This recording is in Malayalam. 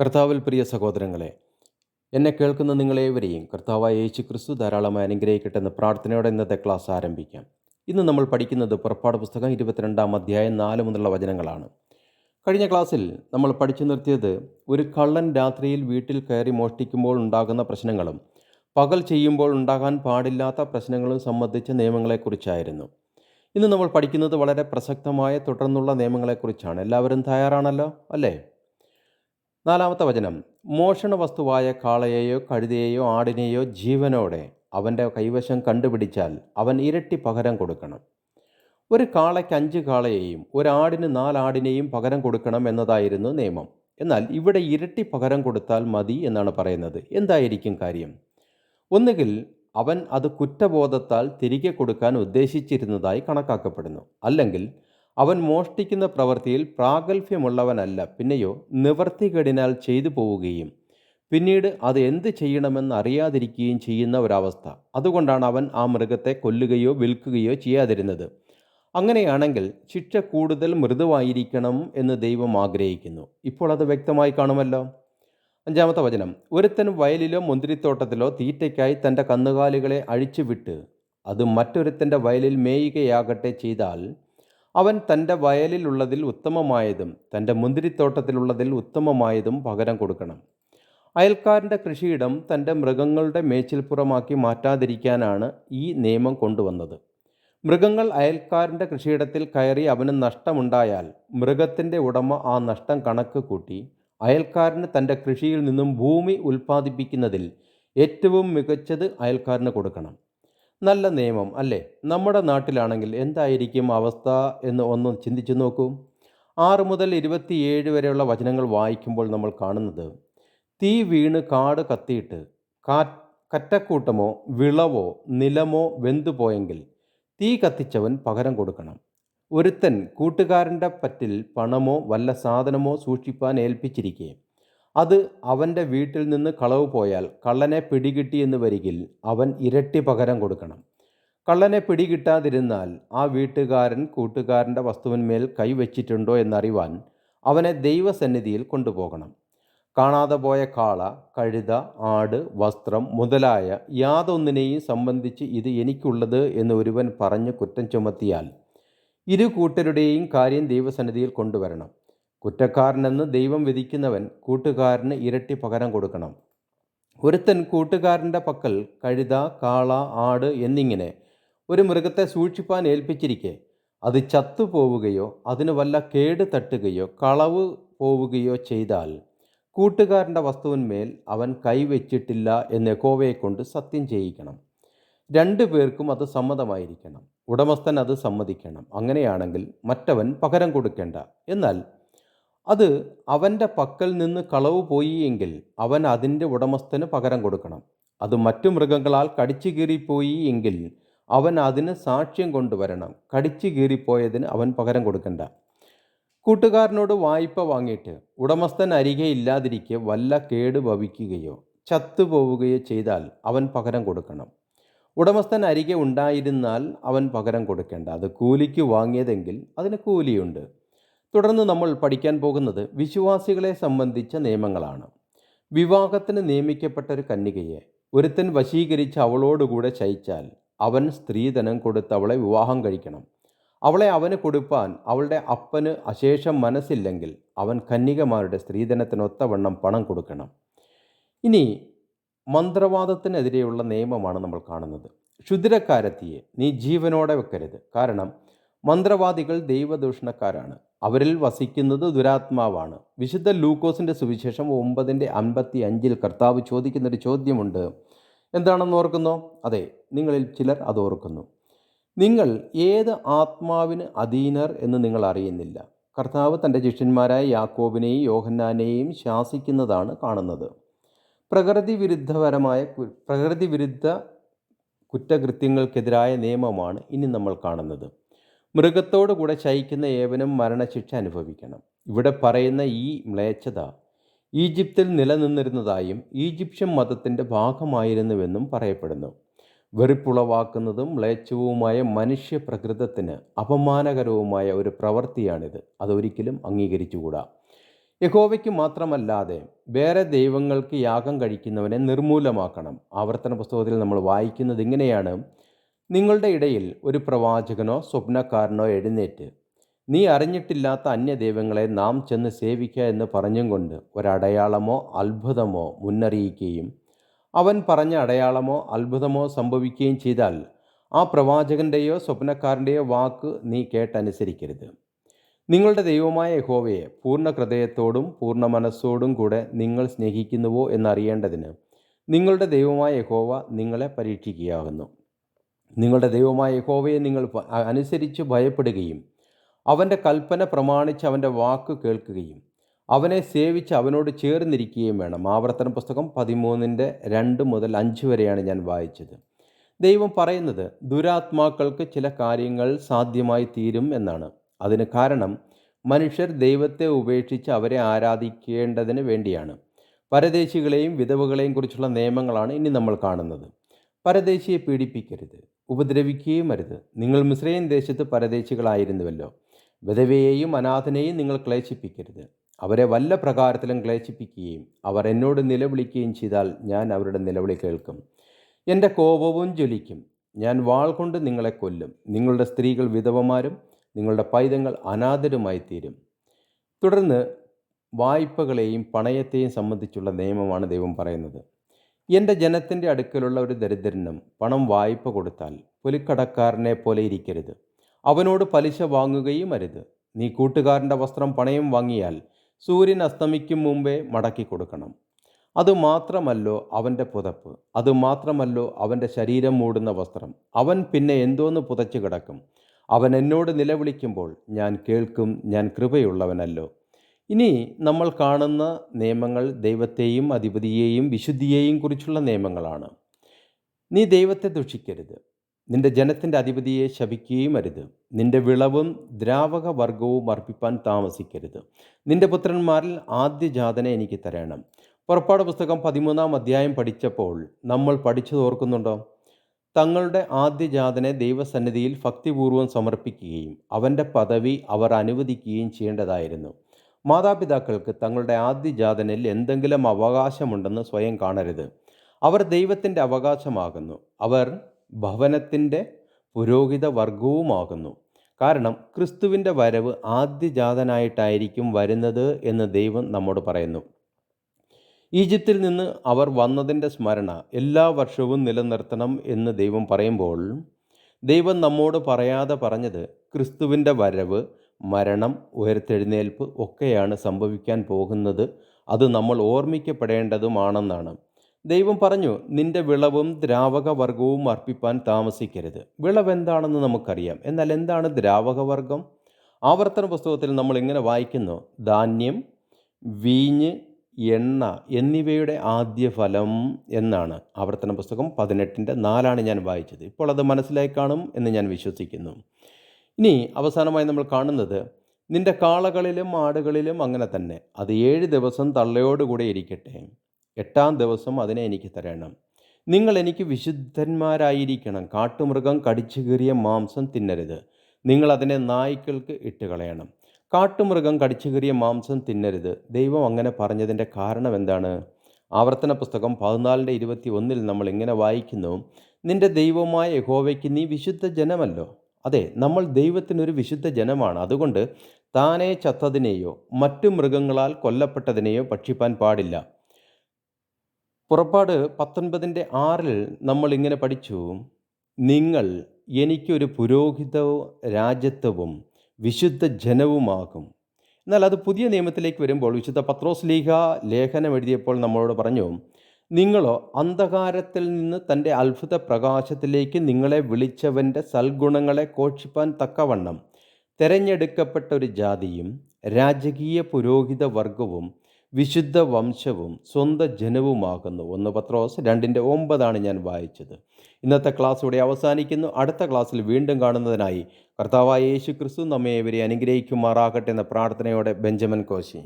കർത്താവിൽ പ്രിയ സഹോദരങ്ങളെ എന്നെ കേൾക്കുന്ന നിങ്ങളേവരെയും കർത്താവായ യേശു ക്രിസ്തു ധാരാളമായി അനുഗ്രഹിക്കട്ടെ എന്ന പ്രാർത്ഥനയോടെ ഇന്നത്തെ ക്ലാസ് ആരംഭിക്കാം. ഇന്ന് നമ്മൾ പഠിക്കുന്നത് പുറപ്പാട് പുസ്തകം ഇരുപത്തിരണ്ടാം അധ്യായം നാല് മുതലുള്ള വചനങ്ങളാണ്. കഴിഞ്ഞ ക്ലാസ്സിൽ നമ്മൾ പഠിച്ചു നിർത്തിയത് ഒരു കള്ളൻ രാത്രിയിൽ വീട്ടിൽ കയറി മോഷ്ടിക്കുമ്പോൾ ഉണ്ടാകുന്ന പ്രശ്നങ്ങളും പകൽ ചെയ്യുമ്പോൾ ഉണ്ടാകാൻ പാടില്ലാത്ത പ്രശ്നങ്ങളും സംബന്ധിച്ച നിയമങ്ങളെക്കുറിച്ചായിരുന്നു. ഇന്ന് നമ്മൾ പഠിക്കുന്നത് വളരെ പ്രസക്തമായ തുടർന്നുള്ള നിയമങ്ങളെക്കുറിച്ചാണ്. എല്ലാവരും തയ്യാറാണല്ലോ? അല്ലേ? നാലാമത്തെ വചനം മോഷണ വസ്തുവായ കാളയെയോ കഴുതയെയോ ആടിനെയോ ജീവനോടെ അവന്റെ കൈവശം കണ്ടുപിടിച്ചാൽ അവൻ ഇരട്ടി പകരം കൊടുക്കണം. ഒരു കാളയ്ക്ക് അഞ്ച് കാളയെയും ഒരാടിന് നാലാടിനെയും പകരം കൊടുക്കണം എന്നതായിരുന്നു നിയമം. എന്നാൽ ഇവിടെ ഇരട്ടി പകരം കൊടുത്താൽ മതി എന്നാണ് പറയുന്നത്. എന്തായിരിക്കും കാര്യം? ഒന്നുകിൽ അവൻ അത് കുറ്റബോധത്താൽ തിരികെ കൊടുക്കാൻ ഉദ്ദേശിച്ചിരുന്നതായി കണക്കാക്കപ്പെടുന്നു. അല്ലെങ്കിൽ അവൻ മോഷ്ടിക്കുന്ന പ്രവൃത്തിയിൽ പ്രാഗൽഭ്യമുള്ളവനല്ല. പിന്നെയോ നിവർത്തികേടിനാൽ ചെയ്തു പോവുകയും. പിന്നീട് അത് എന്ത് ചെയ്യണമെന്ന് അറിയാതിരിക്കുകയും ചെയ്യുന്ന ഒരവസ്ഥ. അതുകൊണ്ടാണ് അവൻ ആ മൃഗത്തെ കൊല്ലുകയോ വിൽക്കുകയോ ചെയ്യാതിരുന്നത്. അങ്ങനെയാണെങ്കിൽ ശിക്ഷ കൂടുതൽ മൃദുവായിരിക്കണം എന്ന് ദൈവം ആഗ്രഹിക്കുന്നു. ഇപ്പോൾ അത് വ്യക്തമായി കാണുമല്ലോ. അഞ്ചാമത്തെ വചനം. ഒരുത്തൻ വയലിലോ മുന്തിരിത്തോട്ടത്തിലോ തീറ്റയ്ക്കായി തന്റെ കന്നുകാലികളെ അഴിച്ചുവിട്ട് അത് മറ്റൊരുത്തന്റെ വയലിൽ മേയുകയാകട്ടെ ചെയ്താൽ അവൻ തന്റെ വയലിലുള്ളതിൽ ഉത്തമമായതും തന്റെ മുന്തിരിത്തോട്ടത്തിലുള്ളതിൽ ഉത്തമമായതും പകരം കൊടുക്കണം. അയൽക്കാരന്റെ കൃഷിയിടം തന്റെ മൃഗങ്ങളുടെ മേച്ചിൽപ്പുറമാക്കി മാറ്റാതിരിക്കാനാണ് ഈ നിയമം കൊണ്ടുവന്നത്. മൃഗങ്ങൾ അയൽക്കാരന്റെ കൃഷിയിടത്തിൽ കയറി അവന് നഷ്ടമുണ്ടായാൽ മൃഗത്തിന്റെ ഉടമ ആ നഷ്ടം കണക്ക് കൂട്ടി അയൽക്കാരന് തന്റെ കൃഷിയിൽ നിന്നും ഭൂമി ഉൽപ്പാദിപ്പിക്കുന്നതിൽ ഏറ്റവും മികച്ചത് അയൽക്കാരന് കൊടുക്കണം. നല്ല നിയമം അല്ലേ? നമ്മുടെ നാട്ടിലാണെങ്കിൽ എന്തായിരിക്കും അവസ്ഥ എന്ന് ഒന്ന് ചിന്തിച്ചു നോക്കൂ. ആറ് മുതൽ ഇരുപത്തിയേഴ് വരെയുള്ള വചനങ്ങൾ വായിക്കുമ്പോൾ നമ്മൾ കാണുന്നത് തീ വീണ് കാട് കത്തിയിട്ട് കാ കറ്റക്കൂട്ടമോ വിളവോ നിലമോ വെന്തുപോയെങ്കിൽ തീ കത്തിച്ചവൻ പകരം കൊടുക്കണം. ഒരുത്തൻ കൂട്ടുകാരന്റെ പറ്റിൽ പണമോ വല്ല സാധനമോ സൂക്ഷിപ്പാൻ ഏൽപ്പിച്ചിരിക്കെ. അത് അവന്റെ വീട്ടിൽ നിന്ന് കളവ് പോയാൽ കള്ളനെ പിടികിട്ടി എന്ന് വരികിൽ അവൻ ഇരട്ടി പകരം കൊടുക്കണം. കള്ളനെ പിടികിട്ടാതിരുന്നാൽ ആ വീട്ടുകാരൻ കൂട്ടുകാരന്റെ വസ്തുവിന്മേൽ കൈവച്ചിട്ടുണ്ടോ എന്നറിവാൻ അവനെ ദൈവസന്നിധിയിൽ കൊണ്ടുപോകണം. കാണാതെ പോയ കാള കഴുത ആട് വസ്ത്രം മുതലായ യാതൊന്നിനെയും സംബന്ധിച്ച് ഇത് എനിക്കുള്ളത് എന്ന് ഒരുവൻ പറഞ്ഞ് കുറ്റം ചുമത്തിയാൽ ഇരു കൂട്ടരുടെയും കാര്യം ദൈവസന്നിധിയിൽ കൊണ്ടുവരണം. കുറ്റക്കാരനെന്ന് ദൈവം വിധിക്കുന്നവൻ കൂട്ടുകാരന് ഇരട്ടി പകരം കൊടുക്കണം. ഒരുത്തൻ കൂട്ടുകാരന്റെ പക്കൽ കഴുത കാള ആട് എന്നിങ്ങനെ ഒരു മൃഗത്തെ സൂക്ഷിപ്പാൻ ഏൽപ്പിച്ചിരിക്കെ. അത് ചത്തുപോവുകയോ അതിന് വല്ല കേട് തട്ടുകയോ കളവ് പോവുകയോ ചെയ്താൽ കൂട്ടുകാരന്റെ വസ്തുവിന്മേൽ അവൻ കൈവച്ചിട്ടില്ല എന്ന് യഹോവയെ കൊണ്ട് സത്യം ചെയ്യിക്കണം. രണ്ടു പേർക്കും അത് സമ്മതമായിരിക്കണം. ഉടമസ്ഥൻ അത് സമ്മതിക്കണം. അങ്ങനെയാണെങ്കിൽ മറ്റവൻ പകരം കൊടുക്കേണ്ട. എന്നാൽ അത് അവന്റെ പക്കൽ നിന്ന് കളവ് പോയി എങ്കിൽ അവൻ അതിന്റെ ഉടമസ്ഥന് പകരം കൊടുക്കണം. അത് മറ്റു മൃഗങ്ങളാൽ കടിച്ചു കീറിപ്പോയി എങ്കിൽ അവൻ അതിന് സാക്ഷ്യം കൊണ്ടുവരണം. കടിച്ചു കീറിപ്പോയതിന് അവൻ പകരം കൊടുക്കണ്ട. കൂട്ടുകാരനോട് വായ്പ വാങ്ങിയിട്ട് ഉടമസ്ഥൻ അരികെ ഇല്ലാതിരിക്കെ വല്ല കേട് ഭവിക്കുകയോ ചത്തുപോവുകയോ ചെയ്താൽ അവൻ പകരം കൊടുക്കണം. ഉടമസ്ഥൻ അരികെ ഉണ്ടായിരുന്നാൽ അവൻ പകരം കൊടുക്കേണ്ട. അത് കൂലിക്ക് വാങ്ങിയതെങ്കിൽ അതിന് കൂലിയുണ്ട്. തുടർന്ന് നമ്മൾ പഠിക്കാൻ പോകുന്നത് വിശ്വാസികളെ സംബന്ധിച്ച നിയമങ്ങളാണ്. വിവാഹത്തിന് നിയമിക്കപ്പെട്ട ഒരു കന്യകയെ ഒരുത്തൻ വശീകരിച്ച് അവളോടുകൂടെ ശയിച്ചാൽ അവൻ സ്ത്രീധനം കൊടുത്ത് അവളെ വിവാഹം കഴിക്കണം. അവളെ അവന് കൊടുപ്പാൻ അവളുടെ അപ്പന് അശേഷം മനസ്സില്ലെങ്കിൽ അവൻ കന്യകമാരുടെ സ്ത്രീധനത്തിനൊത്തവണ്ണം പണം കൊടുക്കണം. ഇനി മന്ത്രവാദത്തിനെതിരെയുള്ള നിയമമാണ് നമ്മൾ കാണുന്നത്. ക്ഷുദ്രക്കാരത്തിയെ നീ ജീവനോടെ വെക്കരുത്. കാരണം മന്ത്രവാദികൾ ദൈവദൂഷണക്കാരാണ്. അവരിൽ വസിക്കുന്നത് ദുരാത്മാവാണ്. വിശുദ്ധ ലൂക്കോസിന്റെ സുവിശേഷം ഒമ്പതിന്റെ അൻപത്തി അഞ്ചിൽ കർത്താവ് ചോദിക്കുന്നൊരു ചോദ്യമുണ്ട്. എന്താണെന്ന് ഓർക്കുന്നോ? അതെ നിങ്ങളിൽ ചിലർ അത് ഓർക്കുന്നു. നിങ്ങൾ ഏത് ആത്മാവിന് അധീനർ എന്ന് നിങ്ങൾ അറിയുന്നില്ല? കർത്താവ് തന്റെ ശിഷ്യന്മാരായ യാക്കോബിനെയും യോഹന്നാനെയും ശാസിക്കുന്നതാണ് കാണുന്നത്. പ്രകൃതി വിരുദ്ധപരമായ പ്രകൃതി വിരുദ്ധ കുറ്റകൃത്യങ്ങൾക്കെതിരായ നിയമമാണ് ഇനി നമ്മൾ കാണുന്നത്. മൃഗത്തോടു കൂടെ ശയിക്കുന്ന ഏവനും മരണശിക്ഷ അനുഭവിക്കണം. ഇവിടെ പറയുന്ന ഈ മ്ലേച്ഛത ഈജിപ്തിൽ നിലനിന്നിരുന്നതായും ഈജിപ്ഷ്യൻ മതത്തിന്റെ ഭാഗമായിരുന്നുവെന്നും പറയപ്പെടുന്നു. വെറുപ്പുളവാക്കുന്നതും മ്ലേച്ഛവുമായ മനുഷ്യ പ്രകൃതത്തിന് അപമാനകരവുമായ ഒരു പ്രവൃത്തിയാണിത്. അതൊരിക്കലും അംഗീകരിച്ചുകൂടാ. യഹോവയ്ക്ക് മാത്രമല്ലാതെ വേറെ ദൈവങ്ങൾക്ക് യാഗം കഴിക്കുന്നവനെ നിർമൂലമാക്കണം. ആവർത്തന പുസ്തകത്തിൽ നമ്മൾ വായിക്കുന്നത് ഇങ്ങനെയാണ്. നിങ്ങളുടെ ഇടയിൽ ഒരു പ്രവാചകനോ സ്വപ്നക്കാരനോ എഴുന്നേറ്റ്. നീ അറിഞ്ഞിട്ടില്ലാത്ത അന്യദൈവങ്ങളെ നാം ചെന്ന് സേവിക്കുക എന്ന് പറഞ്ഞും കൊണ്ട് ഒരടയാളമോ അത്ഭുതമോ മുന്നറിയിക്കുകയും അവൻ പറഞ്ഞ അടയാളമോ അത്ഭുതമോ സംഭവിക്കുകയും ചെയ്താൽ ആ പ്രവാചകന്റെയോ സ്വപ്നക്കാരന്റെയോ വാക്ക് നീ കേട്ടനുസരിക്കരുത്. നിങ്ങളുടെ ദൈവമായ യഹോവയെ പൂർണ ഹൃദയത്തോടും പൂർണ മനസ്സോടും കൂടെ നിങ്ങൾ സ്നേഹിക്കുന്നുവോ എന്നറിയേണ്ടതിന് നിങ്ങളുടെ ദൈവമായ യഹോവ നിങ്ങളെ പരീക്ഷിക്കുകയാകുന്നു. നിങ്ങളുടെ ദൈവമായ യഹോവയെ നിങ്ങൾ അനുസരിച്ച് ഭയപ്പെടുകയും അവന്റെ കൽപ്പന പ്രമാണിച്ച് അവന്റെ വാക്ക് കേൾക്കുകയും അവനെ സേവിച്ച് അവനോട് ചേർന്നിരിക്കുകയും വേണം. ആവർത്തന പുസ്തകം പതിമൂന്നിന്റെ രണ്ട് മുതൽ അഞ്ച് വരെയാണ് ഞാൻ വായിച്ചത്. ദൈവം പറയുന്നത് ദുരാത്മാക്കൾക്ക് ചില കാര്യങ്ങൾ സാധ്യമായി തീരും എന്നാണ്. അതിന് കാരണം മനുഷ്യർ ദൈവത്തെ ഉപേക്ഷിച്ച് അവരെ ആരാധിക്കേണ്ടതിന് വേണ്ടിയാണ്. പരദേശികളെയും വിധവകളെയും കുറിച്ചുള്ള നിയമങ്ങളാണ് ഇനി നമ്മൾ കാണുന്നത്. പരദേശിയെ പീഡിപ്പിക്കരുത്. ഉപദ്രവിക്കുകയും അരുത്. നിങ്ങൾ മിശ്രയൻ ദേശത്ത് പരദേശികളായിരുന്നുവല്ലോ. വിധവയെയും അനാഥനെയും നിങ്ങൾ ക്ലേശിപ്പിക്കരുത്. അവരെ വല്ല പ്രകാരത്തിലും ക്ലേശിപ്പിക്കുകയും അവർ എന്നോട് നിലവിളിക്കുകയും ചെയ്താൽ ഞാൻ അവരുടെ നിലവിളി കേൾക്കും. എന്റെ കോപവും ജ്വലിക്കും. ഞാൻ വാൾ കൊണ്ട് നിങ്ങളെ കൊല്ലും. നിങ്ങളുടെ സ്ത്രീകൾ വിധവമാരും നിങ്ങളുടെ പൈതങ്ങൾ അനാഥരുമായി തീരും തുടർന്ന് വായ്പകളെയും പണയത്തെയും സംബന്ധിച്ചുള്ള നിയമമാണ് ദൈവം പറയുന്നത്. എന്റെ ജനത്തിന്റെ അടുക്കലുള്ള ഒരു ദരിദ്രനും പണം വായ്പ കൊടുത്താൽ പുലിക്കടക്കാരനെ പോലെ ഇരിക്കരുത്. അവനോട് പലിശ വാങ്ങുകയും അരുത്. നീ കൂട്ടുകാരന്റെ വസ്ത്രം പണയം വാങ്ങിയാൽ സൂര്യൻ അസ്തമിക്കും മുമ്പേ മടക്കി കൊടുക്കണം. അതുമാത്രമല്ലോ അവന്റെ പുതപ്പ്. അതുമാത്രമല്ലോ അവന്റെ ശരീരം മൂടുന്ന വസ്ത്രം. അവൻ പിന്നെ എന്തോന്ന് പുതച്ചു കിടക്കും? അവൻ എന്നോട് നിലവിളിക്കുമ്പോൾ ഞാൻ കേൾക്കും ഞാൻ കൃപയുള്ളവനല്ലോ. ഇനി നമ്മൾ കാണുന്ന നിയമങ്ങൾ ദൈവത്തെയും അധിപതിയെയും വിശുദ്ധിയെയും കുറിച്ചുള്ള നിയമങ്ങളാണ്. നീ ദൈവത്തെ ദുഷിക്കരുത്. നിന്റെ ജനത്തിന്റെ അധിപതിയെ ശപിക്കുകയും അരുത്. നിന്റെ വിളവും ദ്രാവക വർഗവും അർപ്പിപ്പാൻ താമസിക്കരുത്. നിന്റെ പുത്രന്മാരിൽ ആദ്യജാതനെ എനിക്ക് തരണം. പുറപ്പാട് പുസ്തകം പതിമൂന്നാം അധ്യായം പഠിച്ചപ്പോൾ നമ്മൾ പഠിച്ചു തോർക്കുന്നുണ്ടോ തങ്ങളുടെ ആദ്യജാതനെ ദൈവസന്നിധിയിൽ ഭക്തിപൂർവം സമർപ്പിക്കുകയും അവന്റെ പദവി അവർ അനുവദിക്കുകയും ചെയ്യേണ്ടതായിരുന്നു. മാതാപിതാക്കൾക്ക് തങ്ങളുടെ ആദ്യജാതനിൽ എന്തെങ്കിലും അവകാശമുണ്ടെന്ന് സ്വയം കാണരുത്. അവർ ദൈവത്തിന്റെ അവകാശമാകുന്നു. അവർ ഭവനത്തിന്റെ പുരോഹിത വർഗവുമാകുന്നു കാരണം ക്രിസ്തുവിന്റെ വരവ് ആദ്യജാതനായിട്ടായിരിക്കും വരുന്നത് എന്ന് ദൈവം നമ്മോട് പറയുന്നു. ഈജിപ്തിൽ നിന്ന് അവർ വന്നതിന്റെ സ്മരണ എല്ലാ വർഷവും നിലനിർത്തണം എന്ന് ദൈവം പറയുമ്പോൾ ദൈവം നമ്മോട് പറയാതെ പറഞ്ഞത് ക്രിസ്തുവിന്റെ വരവ് മരണം ഉയർത്തെഴുന്നേൽപ്പ് ഒക്കെയാണ് സംഭവിക്കാൻ പോകുന്നത്. അത് നമ്മൾ ഓർമ്മിക്കപ്പെടേണ്ടതുമാണെന്നാണ്. ദൈവം പറഞ്ഞു നിന്റെ വിളവും ദ്രാവകവർഗവും അർപ്പിപ്പാൻ താമസിക്കരുത്. വിളവ് എന്താണെന്ന് നമുക്കറിയാം. എന്നാൽ എന്താണ് ദ്രാവകവർഗം ആവർത്തന പുസ്തകത്തിൽ നമ്മൾ ഇങ്ങനെ വായിക്കുന്നു ധാന്യം വീഞ്ഞ് എണ്ണ എന്നിവയുടെ ആദ്യ ഫലം എന്നാണ് ആവർത്തന പുസ്തകം പതിനെട്ടിന്റെ നാലാണ് ഞാൻ വായിച്ചത്. ഇപ്പോൾ അത് മനസ്സിലായി കാണും എന്ന് ഞാൻ വിശ്വസിക്കുന്നു. ഇനി അവസാനമായി നമ്മൾ കാണുന്നത് നിന്റെ കാളകളിലും ആടുകളിലും അങ്ങനെ തന്നെ. അത് ഏഴ് ദിവസം തള്ളയോടുകൂടെ ഇരിക്കട്ടെ. എട്ടാം ദിവസം അതിനെ എനിക്ക് തരണം. നിങ്ങൾ എനിക്ക് വിശുദ്ധന്മാരായിരിക്കണം. കാട്ടുമൃഗം കടിച്ചു കീറിയ മാംസം തിന്നരുത്. നിങ്ങൾ അതിനെ നായ്ക്കൾക്ക് ഇട്ട് കളയണം കാട്ടുമൃഗം കടിച്ചു കീറിയ മാംസം തിന്നരുത്. ദൈവം അങ്ങനെ പറഞ്ഞതിന്റെ കാരണം എന്താണ്? ആവർത്തന പുസ്തകം പതിനാലിന്റെ ഇരുപത്തി ഒന്നിൽ നമ്മൾ ഇങ്ങനെ വായിക്കുന്നു. നിന്റെ ദൈവമായ യഹോവയ്ക്ക് നീ വിശുദ്ധ ജനമല്ലോ. അതെ നമ്മൾ ദൈവത്തിനൊരു വിശുദ്ധ ജനമാണ്. അതുകൊണ്ട് താനെ ചത്തതിനെയോ മറ്റു മൃഗങ്ങളാൽ കൊല്ലപ്പെട്ടതിനെയോ ഭക്ഷിപ്പാൻ പാടില്ല. പുറപ്പാട് പത്തൊൻപതിന്റെ ആറിൽ നമ്മൾ ഇങ്ങനെ പഠിച്ചു നിങ്ങൾ എനിക്കൊരു പുരോഹിത രാജ്യത്വവും വിശുദ്ധ ജനവുമാകും. എന്നാൽ അത് പുതിയ നിയമത്തിലേക്ക് വരുമ്പോൾ വിശുദ്ധ പത്രോസ്ലീഹ ലേഖനം എഴുതിയപ്പോൾ നമ്മളോട് പറഞ്ഞു നിങ്ങളോ അന്ധകാരത്തിൽ നിന്ന് തന്റെ അത്ഭുത പ്രകാശത്തിലേക്ക് നിങ്ങളെ വിളിച്ചവന്റെ സൽഗുണങ്ങളെ കോക്ഷിപ്പാൻ തക്കവണ്ണം തെരഞ്ഞെടുക്കപ്പെട്ട ഒരു ജാതിയും രാജകീയ പുരോഹിത വർഗവും വിശുദ്ധ വംശവും സ്വന്തം ജനവുമാകുന്നു. ഒന്ന് പത്രോസ് രണ്ടിന്റെ ഒമ്പതാണ് ഞാൻ വായിച്ചത്. ഇന്നത്തെ ക്ലാസ് ഇവിടെ അവസാനിക്കുന്നു. അടുത്ത ക്ലാസ്സിൽ വീണ്ടും കാണുന്നതിനായി കർത്താവായ യേശു ക്രിസ്തു നമ്മെ ഇവരെ അനുഗ്രഹിക്കുമാറാകട്ടെ എന്ന പ്രാർത്ഥനയോടെ ബെഞ്ചമിൻ കോശി.